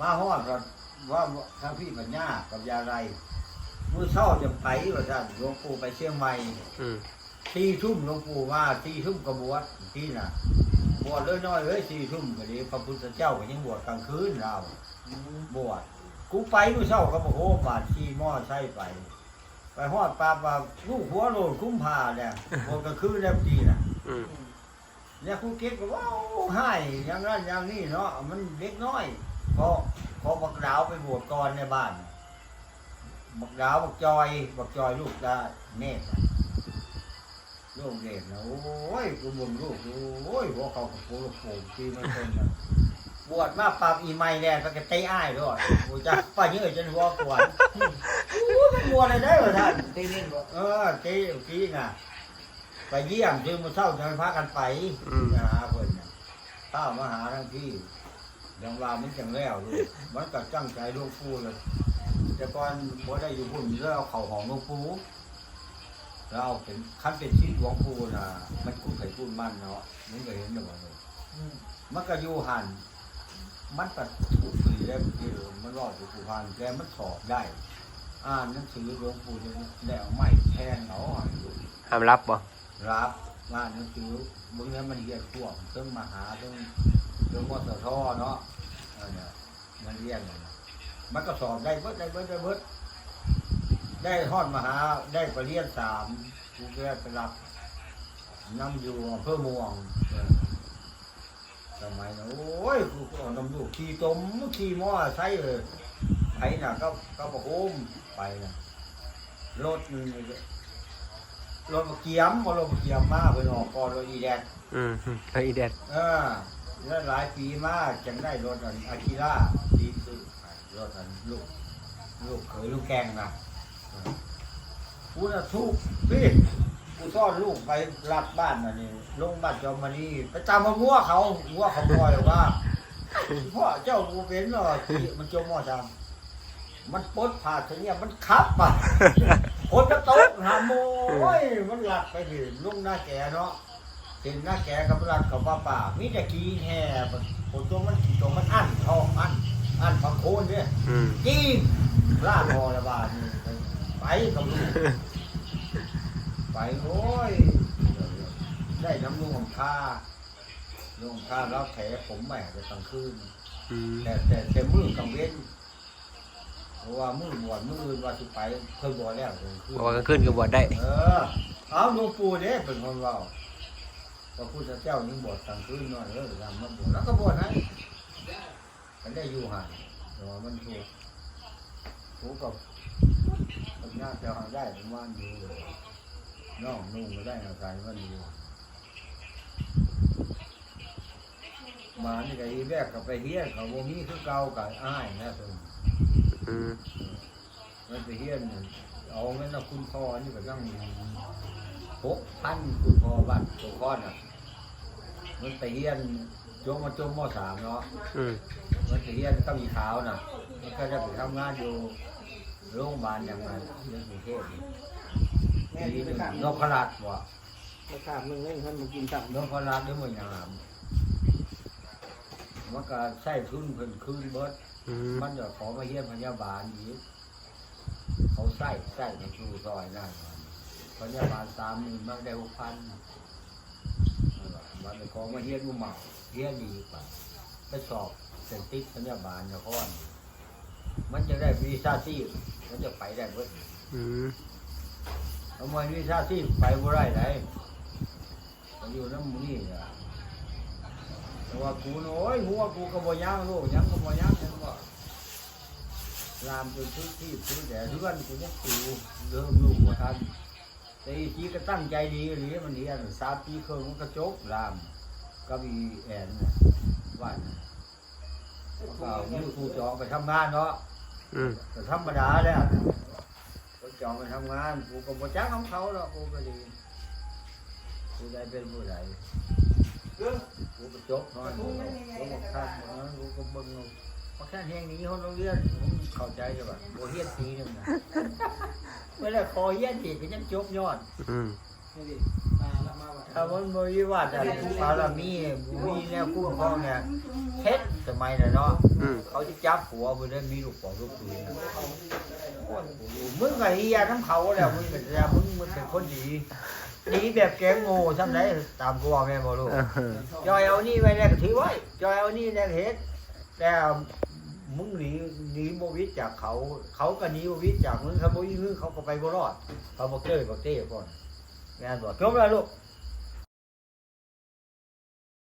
มาฮอดก็ว่าทางพี่ปัญญากับยาไรมื้อเช้าจะไปว่าท่านหลวงปู่ไปเชียงใหม่อืมสี่ทุ่มหลวงปู่มาสี่ทุ่มก็บวชที่น่ะบวชเลยน้อยเลยสี่ทุ่มก็ดีพระพุทธเจ้าก็ยังบวชกลางคืนเราบวชกูไปมื้อเช้าก็บอกโอ้บาดขี่ม้อใช่ไป ไปฮอดปลาปลาลูกหัวโลนคุ้มพาเนี่ยบวชกลางคืนแล้วทีน่ะอืมเนี่ยครูเก็บก็ว้าวให้อย่างนั้นอย่างนี้เนาะมันเด็กน้อย พอพอบักดาวไปบวชก่อนในบ้าน บักดาวบักจอย บักจอยลูกตาเนตรลูกเด็กนะโอ้ยกูบ่มลูกโอ้ยหัวเขากับปูลูกโป่งที่มันเป็นนะบวชมาปรับอีไม่แดงก็กระเตะอ้ายด้วยกูจะป้าเยอะจนหัวกวนโอ้ยมันบวชอะไรได้เหรอท่านตีนินบ่เออเจ๊กี้น่ะ ไปเยี่ยมจึงมาเช่าจะพากันไปอืมนะหาเพิ่นน่ะข้าวมาหาทั้งที่ ยังว่ามันจังแล้วลูกมันก็ตั้งใจหลูกปูเลย แต่ก่อนบ่ได้อยู่พุ่นแล้วเอาเข่าของหลูกปูแล้วเอาเป็นคันเป็นชิ้นหลวงปูน่ะ มันกุ้งไข่กุ้งมันเนาะมันก็เห็นอยู่ว่าเนี่ยอืมมันก็อยู่หันมันก็ถูกปีแล้วที่มันรอดอยู่ภูพานแต่มันสอบได้ อ่านหนังสือหลวงปู่จะแล้วไม่แทงเอาให้ลูกห้ามรับบ่รับงานหนังสือมึงนี้มันเรียนพวกเครื่องมหาเครื่อง เครื่องมอสทเนาะเออเนี่ยมันเรียนเลยนะมันก็สอบได้เบิดได้เบิดได้เบิดได้ฮอดมหาได้ไปเรียนสามกูก็ได้ไปรับนำอยู่อำเภอม่วงเออสมัยนั้นโอ้ยกูก็เอานำลูกขี่ตมขี่มอใช้เลยไปน่ะ ก็ก็บอกโอมไปน่ะรถนี่รถมาเกียมมารถมาเกียมมาเพิ่นออกก่อนรถอีแดงอืมเฮ้ยอีแดด เออ แล้วหลายปีมากจังได้รถอันอากิล่าดีสุดรถอันลูกลูกเขยลูกแกงนะเออกูน่ะทุกพี่กูซ่อนลูกไปรับบ้านน่ะนี่ลงบ้านจอมมานี่ไปตามมางัวเขางัวเขาปล่อยว่าพ่อเจ้ากูเป็นหรอมันจมหม้อจังมันปลดผ่าเสียมันคับอะปลดกระตุกหาโมโอ้ยมันหลักไปดิลุงหน้าแก่เนาะ เห็นหน้าแกกับรัดกับป้าป่ามีแต่ขี้แห่ผมตัวมันขี้ตัวมันอั้นทองอั้นอั้นพังโคนเนี่ยอืมจี้ลาดพอระบาดนี่ไปไปกับลูกไปโอ้ยได้น้ำนุ่งของข้านุ่งข้าแล้วแผลผมแหม่ไปกลางคืนอืมแต่แต่แต่มือกลางเว้นเพราะว่ามือบวชมืออื่นว่าจะไปเพิ่งบวชแล้วกลางคืนบอกว่ากลางคืนก็บวชได้ เออเอาหลวงปู่เด้เป็นคนเรา พระพุทธเจ้านี่บวชกลางคืนน่อยเออทำมาบวชแล้วก็บวชให้มันได้อยู่ห่างแต่ว่ามันถูกถูกกับปัญญาจะหาได้ประมาณอยู่น้องนุ่งก็ได้อาศัยมันอยู่มานี่ก็อีแรกก็ไปเฮียนเขาบ่มีคือเก่ากับอ้ายนะเพิ่นอืม มันไปเฮียนเอาเงินเอาคุณพ่อนี่ก็ต้องหกพันคุณพ่อบ้านตัวก้อนอะมันไปเฮียนจงมาจมมสามเนาะอืมมันไปเฮียนก็มีขาวน่ะมันก็จะไปทำงานอยู่โรงพยาบาลอย่างไรเรื่องกรุงเทพนี่แม่ปีที่หไปนึ่งข้ามนพรัตน์วะไปข้ามมึงเล่นท่านมากินตับนพรัตน์หรือมันอย่างไรมันก็ใช้ทุนเพิ่นคืนเบิดอืมมันจะขอมาเยี่ยมพยาบาลอีก เขาใส่ใส่ในครูซอยได้มันพยาบาลสามหมื่นมันได้หกพันมันจะขอมาเยี่ยมมุมเหมาเยี่ยดีกว่าไปสอบเซนติกพยาบาลนะพ่อนมันจะได้วีซ่าที่มันจะไปได้เบิดอืมทำไมวีซ่าที่ไปบ่ได้ไหนมันอยู่น้ำมูนี่อะแต่ว่ากูน่ะโอ้ยหัวกูก็บ่ย่างลูกยังก็บ่ย่าง จนทุกที่ทุกแต่เพื่อนกูยังตูเริ่มลูกว่าท่านแต่อีกทีก็ตั้งใจดีหรือมันเรียนสามปีครึ่งมันก็จบลามก็มีแอนน่ะว่าน่ะก็เอามือครูจองไปทำงานเนาะอืมแต่ธรรมดาแล้วก็จองไปทำงานกูก็บ่จ้างของเขาหรอกกูก็ดีกูได้เป็นผู้ใดเรื่องกูก็จบน้อยกูก็บอกท่านว่ากูก็เบิ่ง เอาเพราะแค่แห่งนี้เขาโรงเรียนผมเข้าใจใช่ป่ะโบเฮียนปีหนึงนะเมื่อไรคอเฮียนปีก็ยังจบยอดอืมนี่ดิมาละมาว่ะถ้ามันบริวาแต่ผู้อารามีบุมีแนวกู้ครองเนี่ยแทเพชรสมัยน่ะเนาะอืมเขาจะจับหัวมึงได้มีลูกปองลูกปืนนะโอ้ยมึงไงยาน้ำเขาแล้วมึงเป็นยามึงมึงเป็นคนดีดีแบบแกงโง่ทำไรตามกูว่าแม่บอกลูกเออจอยเอานี่ไว้แน่ก็ถือไว้จอยเอานี่แน่ก็เฮ็ด แต่มึงหนีหนีโบวิทจากเขา เขาก็หนีโบวิทจากมึงเขาโบยิงมึงเขาก็ไปบ่รอดเขาบอกเจ้ยบอกเต้ก่อนงานบอกจบแล้วลูก